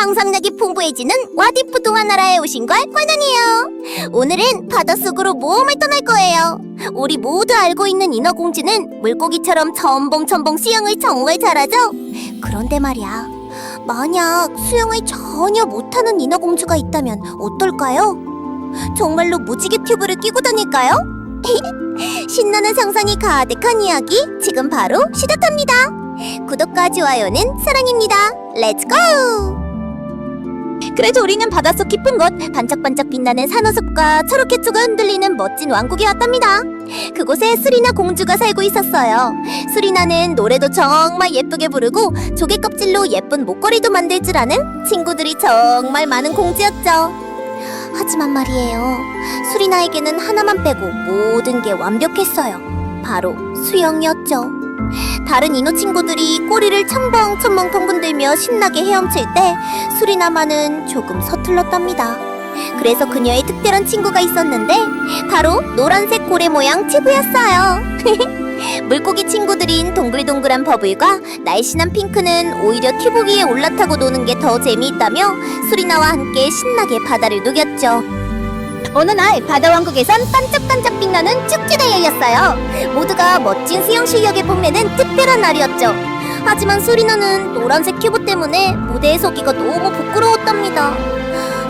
상상력이 풍부해지는 와디프 동화 나라에 오신 걸 환영해요. 오늘은 바닷속으로 모험을 떠날 거예요. 우리 모두 알고 있는 인어공주는 물고기처럼 첨벙첨벙 수영을 정말 잘하죠? 그런데 말이야. 만약 수영을 전혀 못하는 인어공주가 있다면 어떨까요? 정말로 무지개 튜브를 끼고 다닐까요? 신나는 상상이 가득한 이야기 지금 바로 시작합니다. 구독과 좋아요는 사랑입니다. 렛츠고! 그래서 우리는 바닷속 깊은 곳 반짝반짝 빛나는 산호숲과 초록해초가 흔들리는 멋진 왕국에 왔답니다. 그곳에 수리나 공주가 살고 있었어요. 수리나는 노래도 정말 예쁘게 부르고 조개 껍질로 예쁜 목걸이도 만들 줄 아는 친구들이 정말 많은 공주였죠. 하지만 말이에요. 수리나에게는 하나만 빼고 모든 게 완벽했어요. 바로 수영이었죠. 다른 인호 친구들이 꼬리를 첨벙첨벙 덩근들며 신나게 헤엄칠 때 수리나만은 조금 서툴렀답니다. 그래서 그녀의 특별한 친구가 있었는데 바로 노란색 고래 모양 튜브였어요. 물고기 친구들인 동글동글한 버블과 날씬한 핑크는 오히려 튜브 위에 올라타고 노는 게 더 재미있다며 수리나와 함께 신나게 바다를 누겼죠. 어느 날 바다왕국에선 반짝반짝 빛나는 축제가 열렸어요. 모두가 멋진 수영 실력에 뽐내는 특별한 날이었죠. 하지만 수리나는 노란색 튜브 때문에 무대에 서기가 너무 부끄러웠답니다.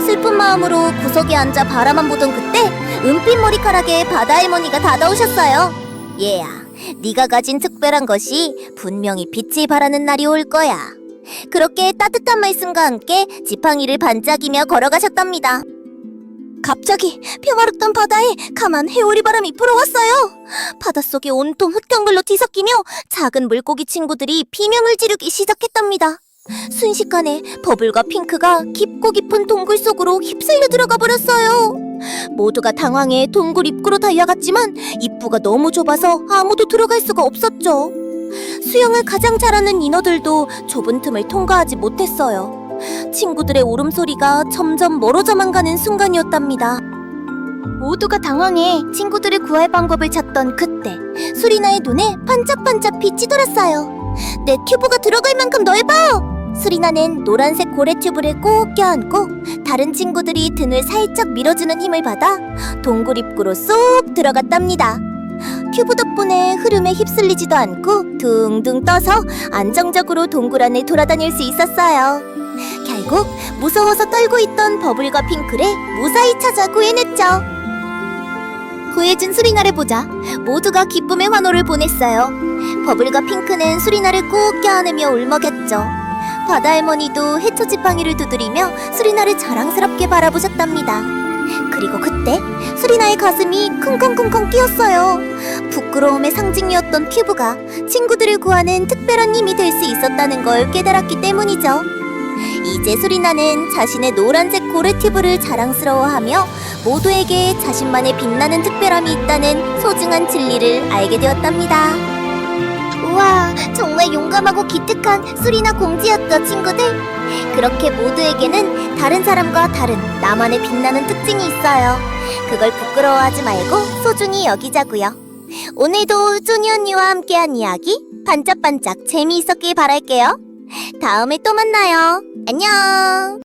슬픈 마음으로 구석에 앉아 바라만 보던 그때 은빛 머리카락에 바다 할머니가 다가오셨어요. 얘야, 네가 가진 특별한 것이 분명히 빛을 발하는 날이 올 거야. 그렇게 따뜻한 말씀과 함께 지팡이를 반짝이며 걸어가셨답니다. 갑자기 평화롭던 바다에 강한 해오리 바람이 불어왔어요. 바닷속이 온통 흙덩굴로 뒤섞이며 작은 물고기 친구들이 비명을 지르기 시작했답니다. 순식간에 버블과 핑크가 깊고 깊은 동굴 속으로 휩쓸려 들어가 버렸어요. 모두가 당황해 동굴 입구로 달려갔지만 입구가 너무 좁아서 아무도 들어갈 수가 없었죠. 수영을 가장 잘하는 인어들도 좁은 틈을 통과하지 못했어요. 친구들의 울음소리가 점점 멀어져만 가는 순간이었답니다. 모두가 당황해 친구들을 구할 방법을 찾던 그때 수리나의 눈에 반짝반짝 빛이 돌았어요. 내 튜브가 들어갈 만큼 넓어! 수리나는 노란색 고래 튜브를 꼭 껴안고 다른 친구들이 등을 살짝 밀어주는 힘을 받아 동굴 입구로 쏙 들어갔답니다. 튜브 덕분에 흐름에 휩쓸리지도 않고 둥둥 떠서 안정적으로 동굴 안을 돌아다닐 수 있었어요. 결국 무서워서 떨고 있던 버블과 핑크를 무사히 찾아 구해냈죠. 구해준 수리나를 보자 모두가 기쁨의 환호를 보냈어요. 버블과 핑크는 수리나를 꼭 껴안으며 울먹였죠. 바다 할머니도 해초 지팡이를 두드리며 수리나를 자랑스럽게 바라보셨답니다. 그리고 그때 수리나의 가슴이 쿵쾅쿵쾅 뛰었어요. 부끄러움의 상징이었던 큐브가 친구들을 구하는 특별한 힘이 될 수 있었다는 걸 깨달았기 때문이죠. 이제 수리나는 자신의 노란색 고래 튜브를 자랑스러워하며 모두에게 자신만의 빛나는 특별함이 있다는 소중한 진리를 알게 되었답니다. 우와, 정말 용감하고 기특한 수리나 공주였죠, 친구들. 그렇게 모두에게는 다른 사람과 다른 나만의 빛나는 특징이 있어요. 그걸 부끄러워하지 말고 소중히 여기자고요. 오늘도 쪼니 언니와 함께한 이야기 반짝반짝 재미있었길 바랄게요. 다음에 또 만나요. 안녕.